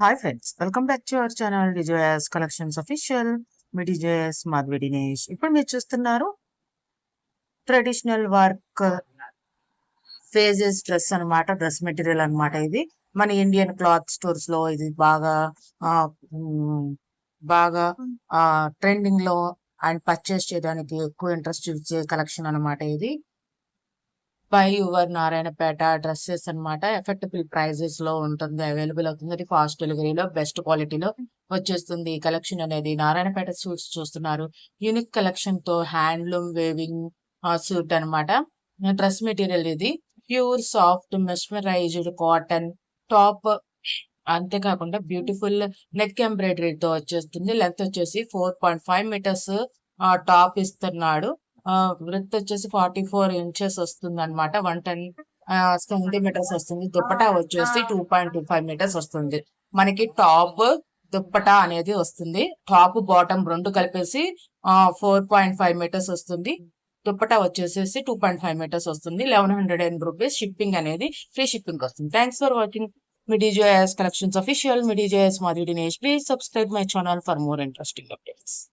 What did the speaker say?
Hi friends welcome back to our channel Dijoyas collections official మీ డిజోయాస్ మాధవి దినేష్ ఇప్పుడు మీరు చూస్తున్నారు traditional work ఫేజెస్ డ్రెస్ అన్నమాట డ్రెస్ మెటీరియల్ అన్నమాట ఇది. మన ఇండియన్ క్లాత్ స్టోర్స్లో ఇది బాగా ఆ, బాగా ట్రెండింగ్లో అండ్ పర్చేస్ చేయడానికి ఎక్కువ ఇంట్రెస్ట్ ఇచ్చే కలెక్షన్ అన్నమాట ఇది. బై యువర్ నారాయణపేట డ్రెస్సెస్ అన్నమాట ఎఫెక్టబుల్ ప్రైజెస్లో ఉంటుంది అవైలబుల్ అవుతుంది ఫాస్ట్ డెలివరీలో బెస్ట్ క్వాలిటీలో వచ్చేస్తుంది ఈ కలెక్షన్ అనేది నారాయణపేట సూట్స్ చూస్తున్నారు యూనిక్ కలెక్షన్తో హ్యాండ్లూమ్ వేవింగ్ సూట్ అన్నమాట డ్రెస్ మెటీరియల్ ఇది pure soft mesmerised cotton top అంతేకాకుండా బ్యూటిఫుల్ నెక్ ఎంబ్రాయిడరీ తో వచ్చేస్తుంది లెంత్ వచ్చేసి four point five metres top ఇస్తున్నాడు బ్రెత్ వచ్చేసి ఫార్టీ ఫోర్ ఇంచెస్ వస్తుంది అనమాట వన్ టెన్ సెంటీమీటర్స్ వస్తుంది. దుప్పటా వచ్చేసి two point two five metres వస్తుంది. మనకి టాప్ దుప్పటా అనేది వస్తుంది. టాప్ బాటమ్ రెండు కలిపేసి ఫోర్ పాయింట్ ఫైవ్ మీటర్స్ వస్తుంది. దుప్పటా వచ్చేసేసి టూ పాయింట్ ఫైవ్ మీటర్స్ వస్తుంది. Eleven hundred and rupees shipping అనేది ఫ్రీ షిప్పింగ్ వస్తుంది. థ్యాంక్స్ ఫర్ వాచింగ్ మిడిజోయస్ collections official మిడిజోయస్ Madhavi Dinesh please subscribe my channel for more interesting updates